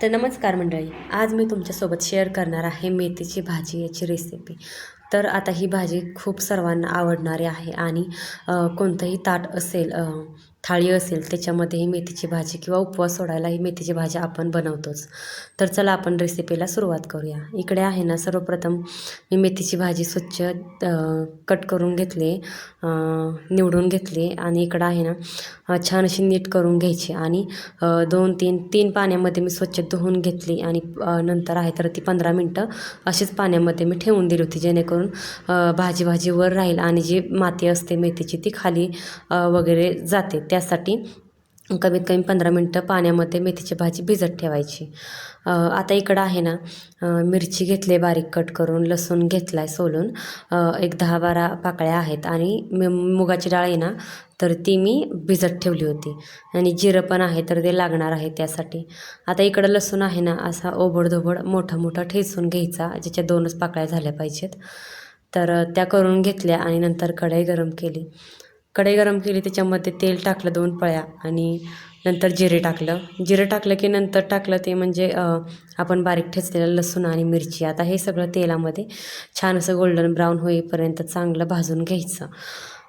तर नमस्कार मंडळी आज मी तुमच्यासोबत शेअर करणार आहे मेथीची भाजी याची रेसिपी तर आता ही भाजी खूप सर्वांना आवडणारी आहे आणि कोणतंही ताट असेल थाळी असेल त्याच्यामध्येही मेथीची भाजी किंवा उपवास सोडायला ही मेथीची भाजी आपण बनवतोच. तर चला आपण रेसिपीला सुरुवात करूया. इकडे आहे ना सर्वप्रथम मी मेथीची भाजी स्वच्छ कट करून घेतली निवडून घेतली आणि इकडं आहे ना छान अशी नीट करून घ्यायची आणि दोन तीन तीन पाण्यामध्ये मी स्वच्छ धुवून घेतली आणि नंतर आहे तर ती पंधरा मिनटं अशीच पाण्यामध्ये मी ठेवून दिली होती जेणेकरून भाजी भाजीवर राहील आणि जी माती असते मेथीची ती खाली वगैरे जाते. त्यासाठी कमीत कमी पंधरा मिनटं पाण्यामध्ये मेथीची भाजी भिजत ठेवायची. आता इकडं आहे ना मिरची घेतली बारीक कट करून लसूण घेतला आहे सोलून एक दहा बारा पाकळ्या आहेत आणि मुगाची डाळ आहे ना तर ती मी भिजत ठेवली होती. आणि जिरं पण आहे तर ते लागणार आहे त्यासाठी. आता इकडं लसूण आहे ना असा ओबडधोबड मोठा मोठा ठेचून घ्यायचा ज्याच्या दोनच पाकळ्या झाल्या पाहिजेत. तर त्या करून घेतल्या आणि नंतर कढई गरम केली. कढई गरम केली त्याच्यामध्ये तेल टाकलं दोन पळ्या आणि नंतर जिरे टाकलं. जिरं टाकलं की नंतर टाकलं ते म्हणजे आपण बारीक ठेचलेलं लसूण आणि मिरची. आता हे सगळं तेलामध्ये छान असं गोल्डन ब्राऊन होईपर्यंत चांगलं भाजून घ्यायचं.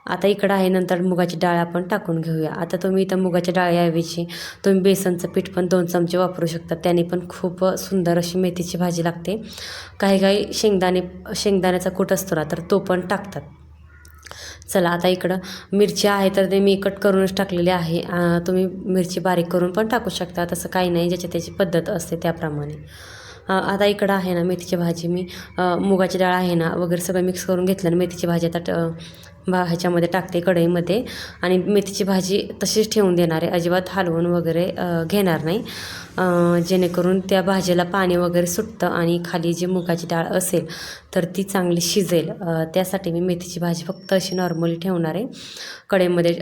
आता इकडं आहे नंतर मुगाची डाळ आपण टाकून घेऊया. आता तुम्ही इथं मुगाच्या डाळीऐवजी तुम्ही बेसनचं पीठ पण दोन चमचे वापरू शकता. त्याने पण खूप सुंदर अशी मेथीची भाजी लागते. काही काही शेंगदाणे शेंगदाण्याचा कूट असतो ना तर तो पण टाकतात. चला आता इकडं मिरची आहे तर ते मी कट करूनच टाकलेली आहे. तुम्ही मिरची बारीक करून पण टाकू शकता. तसं काही नाही ज्याची त्याची पद्धत असते त्याप्रमाणे. आता इकडं आहे ना मेथीची भाजी मी मुगाची डाळ आहे ना वगैरे सगळं मिक्स करून घेतलं आणि मेथीची भाजी आता भा ह्याच्यामध्ये टाकते कढईमध्ये. आणि मेथीची भाजी तशीच ठेवून देणार आहे अजिबात हलवून वगैरे घेणार नाही. जेणेकरून त्या भाजीला पाणी वगैरे सुटतं आणि खाली जी मुगाची डाळ असेल तर ती चांगली शिजेल. त्यासाठी मी मेथीची भाजी फक्त अशी नॉर्मली ठेवणार आहे. कढईमध्ये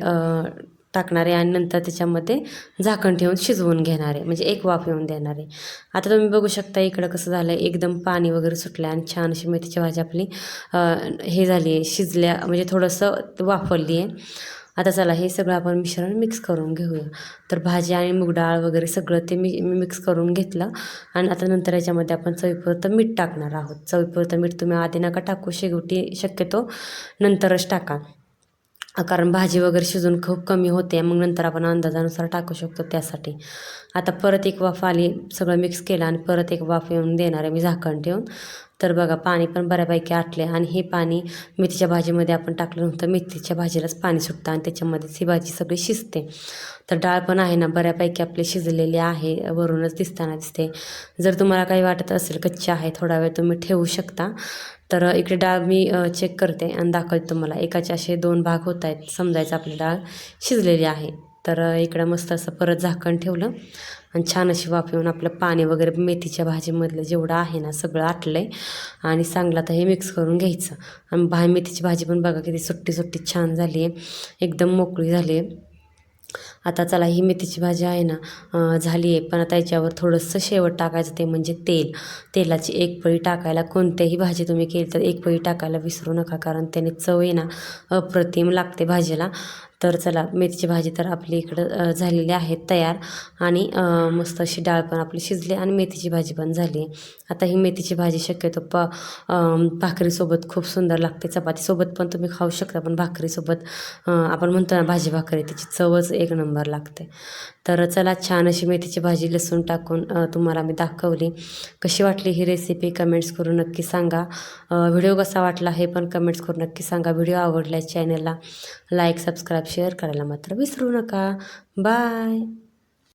टाकणार आहे आणि नंतर त्याच्यामध्ये झाकण ठेवून शिजवून घेणार आहे म्हणजे एक वाफ येऊन देणार. आहे आता तुम्ही बघू शकता इकडं कसं झालं आहे एकदम पाणी वगैरे सुटलं आहे आणि छान अशी मेथीची भाजी आपली हे झाली आहे शिजल्या म्हणजे थोडंसं वाफरली आहे आता चला हे सगळं आपण मिश्रण मिक्स करून घेऊया. तर भाजी आणि मूग डाळ वगैरे सगळं ते मी मी मिक्स करून घेतलं आणि आता नंतर याच्यामध्ये आपण चवीपुरतं मीठ टाकणार आहोत. चवीपुरतं मीठ तुम्ही आधी नका टाकू शेवटी शक्यतो नंतरच टाका. कारण भाजी वगैरे शिजून खूप कमी होते मग नंतर आपण अंदाजानुसार टाकू शकतो त्यासाठी. आता परत एक वाफ आली सगळं मिक्स केलं आणि परत एक वाफ येऊन देणार आहे मी झाकण ठेवून. तर बघा पाणी पण बऱ्यापैकी आटले आणि हे पाणी मेथीच्या भाजीमध्ये आपण टाकलं नव्हतं. मेथीच्या भाजीलाच पाणी सुटतं आणि त्याच्यामध्येच ही भाजी सगळी शिजते. तर डाळ पण आहे ना बऱ्यापैकी आपली शिजलेली आहे. वरूनच दिसताना दिसते. जर तुम्हाला काही वाटत असेल कच्ची आहे थोडा वेळ तुम्ही ठेवू शकता. तर इकडे डाळ मी चेक करते आणि दाखवते तुम्हाला. एकाचे असे दोन भाग होत आहेत. समजायचं आपली डाळ शिजलेली आहे. तर इकडं मस्त असं परत झाकण ठेवलं. आणि छान अशी वाफ येऊन आपलं पाणी वगैरे मेथीच्या भाजीमधलं जेवढं आहे ना सगळं आटलं आहे आणि चांगलं आता हे मिक्स करून घ्यायचं. आणि भा मेथीची भाजी पण बघा किती सुट्टी सुट्टी छान झाली आहे एकदम मोकळी झाली आहे आता चला ही मेथीची भाजी आहे ना झाली आहे पण आता याच्यावर थोडंसं शेवट टाकायचं ते म्हणजे तेल. तेलाची एक पळी टाकायला कोणत्याही भाजी तुम्ही केली तर एक पळी टाकायला विसरू नका. कारण त्याने चव आहे ना अप्रतिम लागते भाजीला. तर चला मेथीची भाजी तर आपली इकडं झालेली आहे तयार. आणि मस्त अशी डाळ पण आपली शिजली आणि मेथीची भाजी पण झाली. आता ही मेथीची भाजी शक्यतो प भाकरीसोबत खूप सुंदर लागते. चपातीसोबत पण तुम्ही खाऊ शकता पण भाकरीसोबत आपण म्हणतो ना भाजी भाकरी त्याची चवच एक नंबर लागते. तर चला छान अशी मेथीची भाजी लसूण टाकून तुम्हाला मी दाखवली. कशी वाटली ही रेसिपी कमेंट्स करून नक्की सांगा. व्हिडिओ कसा वाटला हे पण कमेंट्स करून नक्की सांगा. व्हिडिओ आवडला चॅनलला लाईक सबस्क्राईब शेअर करायला मात्र विसरू नका. बाय.